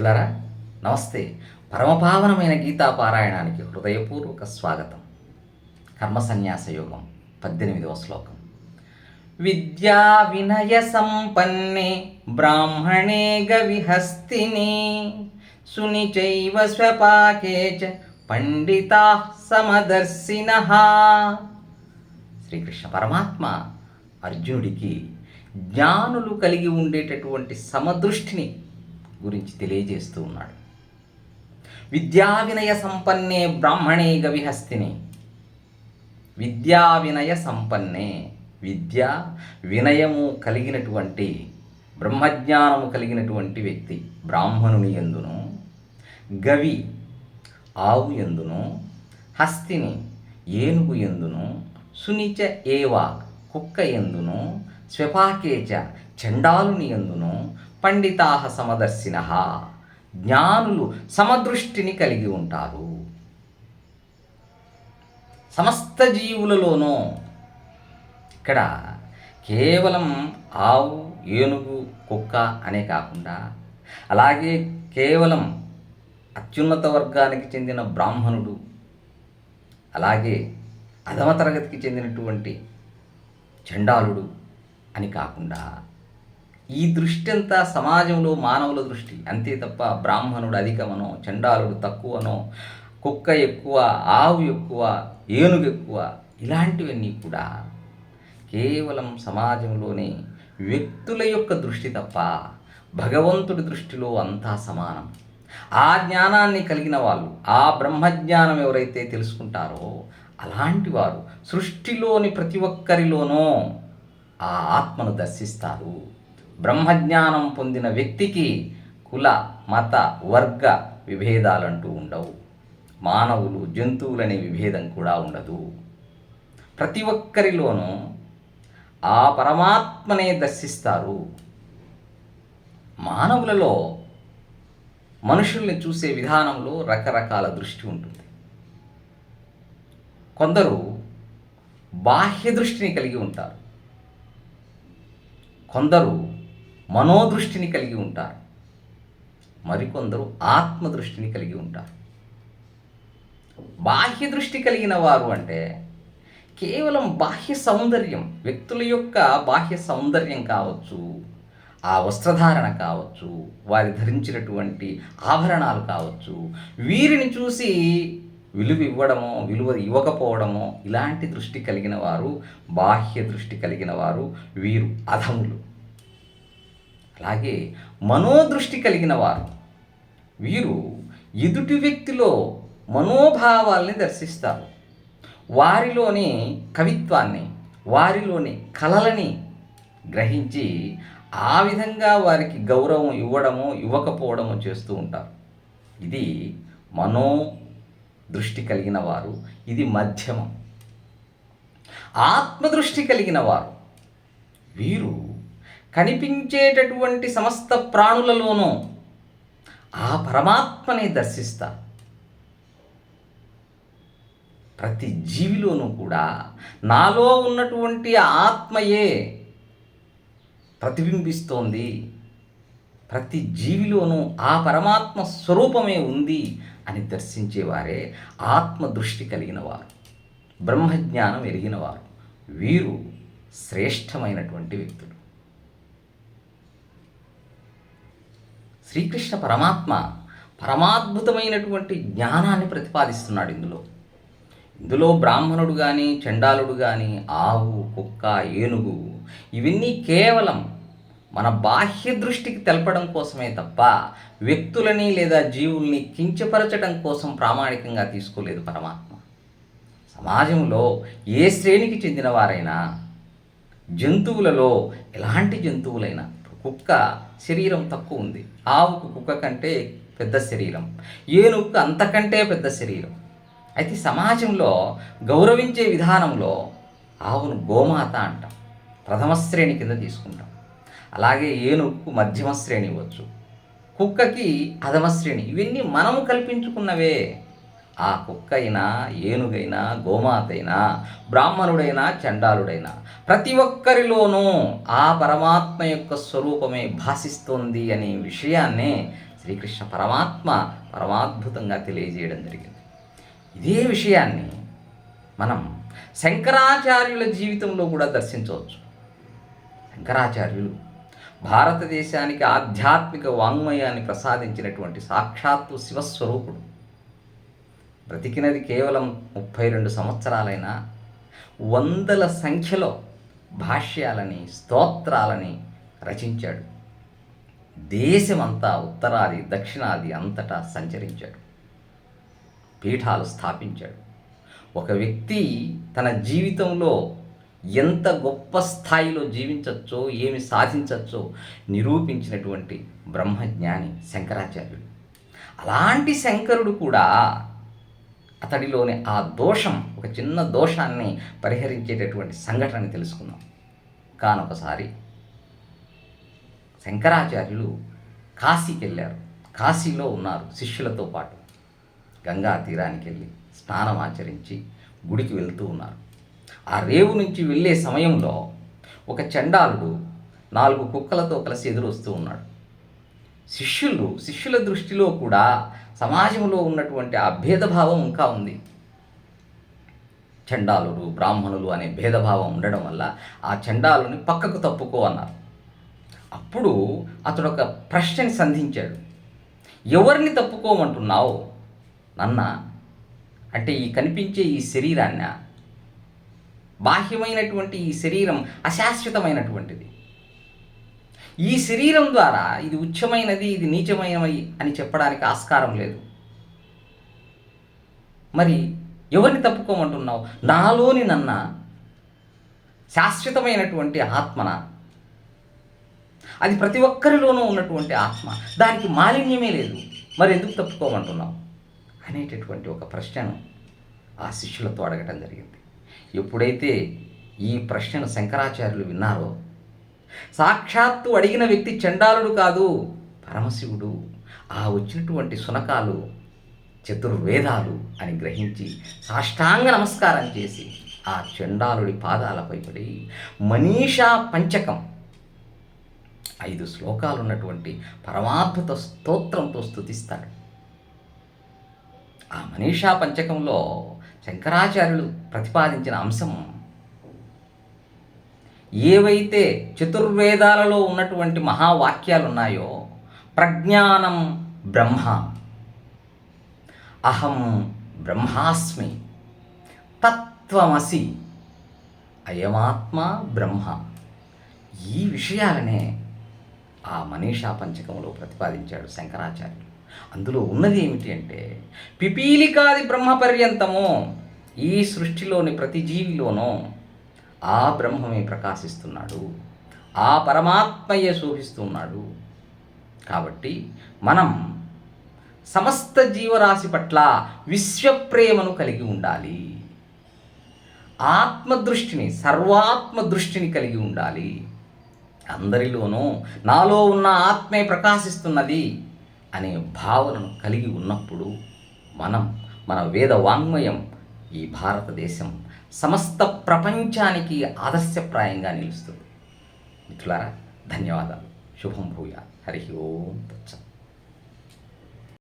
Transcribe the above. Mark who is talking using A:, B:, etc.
A: మిత్రులారా నమస్తే. పరమపావనమైన గీతా పారాయణానికి హృదయపూర్వక స్వాగతం. కర్మ సన్యాస యోగం పద్దెనిమిదవ శ్లోకం. విద్యా వినయ సంపన్నే బ్రాహ్మణే గవిహస్తిని సునిచైవ స్వపాకే చ పండితా సమదర్శిన. శ్రీకృష్ణ పరమాత్మ అర్జునుడికి జ్ఞానులు కలిగి ఉండేటటువంటి సమదృష్టిని గురించి తెలియజేస్తూ ఉన్నాడు. విద్యా వినయ సంపన్నే బ్రాహ్మణే గవిహస్తిని. విద్యా వినయ సంపన్నే విద్య వినయము కలిగినటువంటి బ్రహ్మజ్ఞానము కలిగినటువంటి వ్యక్తి బ్రాహ్మణుని ఎందును గవి ఆవు ఎందును హస్తిని ఏనుగు ఎందును సునిచ ఏవా కుక్క ఎందును స్వపాకేచ చండాలుని ఎందును పండితా సమదర్శిన. జ్ఞానులు సమదృష్టిని కలిగి ఉంటారు. సమస్త జీవులలోనూ ఇక్కడ కేవలం ఆవు ఏనుగు కుక్క అనే కాకుండా అలాగే కేవలం అత్యున్నత వర్గానికి చెందిన బ్రాహ్మణుడు అలాగే అధమ తరగతికి చెందినటువంటి చండాలుడు అని కాకుండా ఈ దృష్టి అంతా సమాజంలో మానవుల దృష్టి. అంతే తప్ప బ్రాహ్మణుడు అధికమనో చండాలుడు తక్కువనో కుక్క ఎక్కువ ఆవు ఎక్కువ ఏనుగు ఎక్కువ ఇలాంటివన్నీ కూడా కేవలం సమాజంలోనే వ్యక్తుల యొక్క దృష్టి తప్ప భగవంతుడి దృష్టిలో అంతా సమానం. ఆ జ్ఞానాన్ని కలిగిన వాళ్ళు ఆ బ్రహ్మజ్ఞానం ఎవరైతే తెలుసుకుంటారో అలాంటి వారు సృష్టిలోని ప్రతి ఒక్కరిలోనూ ఆ ఆత్మను దర్శిస్తారు. బ్రహ్మజ్ఞానం పొందిన వ్యక్తికి కుల మత వర్గ విభేదాలంటూ ఉండవు. మానవులు జంతువులనే విభేదం కూడా ఉండదు. ప్రతి ఒక్కరిలోనూ ఆ పరమాత్మనే దర్శిస్తారు. మానవులలో మనుషుల్ని చూసే విధానంలో రకరకాల దృష్టి ఉంటుంది. కొందరు బాహ్య దృష్టిని కలిగి ఉంటారు. కొందరు మనోదృష్టిని కలిగి ఉంటారు. మరికొందరు ఆత్మదృష్టిని కలిగి ఉంటారు. బాహ్య దృష్టి కలిగిన వారు అంటే కేవలం బాహ్య సౌందర్యం వ్యక్తుల యొక్క బాహ్య సౌందర్యం కావచ్చు ఆ వస్త్రధారణ కావచ్చు వారి ధరించినటువంటి ఆభరణాలు కావచ్చు వీరిని చూసి విలువ ఇవ్వడమో విలువ ఇవ్వకపోవడమో ఇలాంటి దృష్టి కలిగిన వారు బాహ్య దృష్టి కలిగిన వారు వీరు అధములు. అలాగే మనోదృష్టి కలిగిన వారు వీరు ఎదుటి వ్యక్తిలో మనోభావాల్ని దర్శిస్తారు. వారిలోని కవిత్వాన్ని వారిలోని కళలని గ్రహించి ఆ విధంగా వారికి గౌరవం ఇవ్వడము ఇవ్వకపోవడము చేస్తూ ఉంటారు. ఇది మనో దృష్టి కలిగిన వారు ఇది మధ్యమం. ఆత్మదృష్టి కలిగిన వారు వీరు కనిపించేటటువంటి సమస్త ప్రాణులలోనూ ఆ పరమాత్మని దర్శిస్తా. ప్రతి జీవిలోనూ కూడా నాలో ఉన్నటువంటి ఆత్మయే ప్రతిబింబిస్తోంది. ప్రతి జీవిలోనూ ఆ పరమాత్మ స్వరూపమే ఉంది అని దర్శించేవారే ఆత్మ దృష్టి కలిగిన వారు బ్రహ్మజ్ఞానం ఎరిగిన వారు వీరు శ్రేష్టమైనటువంటి వ్యక్తులు. శ్రీకృష్ణ పరమాత్మ పరమాద్భుతమైనటువంటి జ్ఞానాన్ని ప్రతిపాదిస్తున్నాడు ఇందులో. ఇందులో బ్రాహ్మణుడు కానీ చండాలుడు కానీ ఆవు కుక్క ఏనుగు ఇవన్నీ కేవలం మన బాహ్య దృష్టికి తెలపడం కోసమే తప్ప వ్యక్తులని లేదా జీవుల్ని కించపరచడం కోసం ప్రామాణికంగా తీసుకోలేదు పరమాత్మ. సమాజంలో ఏ శ్రేణికి చెందిన వారైనా జంతువులలో ఎలాంటి జంతువులైనా కుక్క శరీరం తక్కువ ఉంది. ఆవుకు కుక్క కంటే పెద్ద శరీరం. ఏనుగుకు అంతకంటే పెద్ద శరీరం. అయితే సమాజంలో గౌరవించే విధానంలో ఆవును గోమాత అంటాం. ప్రథమ శ్రేణి కింద తీసుకుంటాం. అలాగే ఏనుగుకు మధ్యమ శ్రేణి ఇవ్వచ్చు. కుక్కకి అధమ శ్రేణి. ఇవన్నీ మనము కల్పించుకున్నవే. ఆ కుక్క అయినా ఏనుగైనా గోమాతైనా బ్రాహ్మణుడైనా చండాలుడైనా ప్రతి ఒక్కరిలోనూ ఆ పరమాత్మ యొక్క స్వరూపమే భాషిస్తోంది అనే విషయాన్నే శ్రీకృష్ణ పరమాత్మ పరమాద్భుతంగా తెలియజేయడం జరిగింది. ఇదే విషయాన్ని మనం శంకరాచార్యుల జీవితంలో కూడా దర్శించవచ్చు. శంకరాచార్యులు భారతదేశానికి ఆధ్యాత్మిక వాంగ్మయాన్ని ప్రసాదించినటువంటి సాక్షాత్తు శివస్వరూపుడు. బ్రతికినది కేవలం ముప్పై రెండు సంవత్సరాలైనా వందల సంఖ్యలో భాష్యాలని స్తోత్రాలని రచించాడు. దేశమంతా ఉత్తరాది దక్షిణాది అంతటా సంచరించాడు. పీఠాలు స్థాపించాడు. ఒక వ్యక్తి తన జీవితంలో ఎంత గొప్ప స్థాయిలో జీవించవచ్చో ఏమి సాధించవచ్చో నిరూపించినటువంటి బ్రహ్మజ్ఞాని శంకరాచార్యుడు. అలాంటి శంకరుడు కూడా అతడిలోని ఆ దోషం ఒక చిన్న దోషాన్ని పరిహరించేటటువంటి సంఘటన తెలుసుకుందాం. కానొకసారి శంకరాచార్యులు కాశీకి వెళ్ళారు కాశీలో ఉన్నారు శిష్యులతో పాటు. గంగా తీరానికి వెళ్ళి స్నానం ఆచరించి గుడికి వెళ్తూ ఉన్నారు. ఆ రేవు నుంచి వెళ్ళే సమయంలో ఒక చండాలుడు నాలుగు కుక్కలతో కలిసి ఎదురొస్తూ ఉన్నాడు. శిష్యులు శిష్యుల దృష్టిలో కూడా సమాజంలో ఉన్నటువంటి ఆ భేదభావం ఇంకా ఉంది. చండాలుడు బ్రాహ్మణులు అనే భేదభావం ఉండడం వల్ల ఆ చండాలుని పక్కకు తప్పుకో అన్నారు. అప్పుడు అతడు ఒక ప్రశ్నని సంధించాడు. ఎవరిని తప్పుకోమంటున్నావు? నన్న అంటే ఈ కనిపించే ఈ శరీరాన్న బాహ్యమైనటువంటి ఈ శరీరం అశాశ్వతమైనటువంటిది. ఈ శరీరం ద్వారా ఇది ఉచ్చమైనది ఇది నీచమైనవి అని చెప్పడానికి ఆస్కారం లేదు. మరి ఎవరిని తప్పుకోమంటున్నావు? నాలోని నన్న శాశ్వతమైనటువంటి ఆత్మన. అది ప్రతి ఒక్కరిలోనూ ఉన్నటువంటి ఆత్మ. దానికి మాలిన్యమే లేదు. మరి ఎందుకు తప్పుకోమంటున్నావు? అనేటటువంటి ఒక ప్రశ్నను ఆ శిష్యులతో అడగటం జరిగింది. ఎప్పుడైతే ఈ ప్రశ్నను శంకరాచార్యులు విన్నారో సాక్షాత్తు అడిగిన వ్యక్తి చండాలుడు కాదు పరమశివుడు. ఆ వచ్చినటువంటి సునకాలు చతుర్వేదాలు అని గ్రహించి సాష్టాంగ నమస్కారం చేసి ఆ చండాలుడి పాదాలపై పడి మనీషా పంచకం ఐదు శ్లోకాలు ఉన్నటువంటి పరమాద్భుత స్తోత్రంతో స్తుతిస్తాడు. ఆ మనీషా పంచకంలో శంకరాచార్యులు ప్రతిపాదించిన అంశం ఏవైతే చతుర్వేదాలలో ఉన్నటువంటి మహావాక్యాలు ఉన్నాయో ప్రజ్ఞానం బ్రహ్మ అహం బ్రహ్మాస్మి తత్వమసి అయమాత్మ బ్రహ్మ. ఈ విషయాలనే ఆ మనీషా పంచకంలో ప్రతిపాదించాడు శంకరాచార్యులు అందులో ఉన్నది ఏమిటి అంటే పిపీలికాది బ్రహ్మ పర్యంతము ఈ సృష్టిలోని ప్రతి జీవిలోనూ ఆ బ్రహ్మమే ప్రకాశిస్తున్నాడు. ఆ పరమాత్మయే శోభిస్తున్నాడు. కాబట్టి మనం సమస్త జీవరాశి పట్ల విశ్వప్రేమను కలిగి ఉండాలి. ఆత్మదృష్టిని సర్వాత్మ దృష్టిని కలిగి ఉండాలి. అందరిలోనూ నాలో ఉన్న ఆత్మే ప్రకాశిస్తున్నది అనే భావనను కలిగి ఉన్నప్పుడు మనం మన వేద వాంగ్మయం ఈ భారతదేశం సమస్త ప్రపంచానికి ఆదర్శప్రాయంగా నిలుస్తుంది. మిత్రులారా ధన్యవాదాలు. శుభం భూయ హరి ఓం తత్సత్.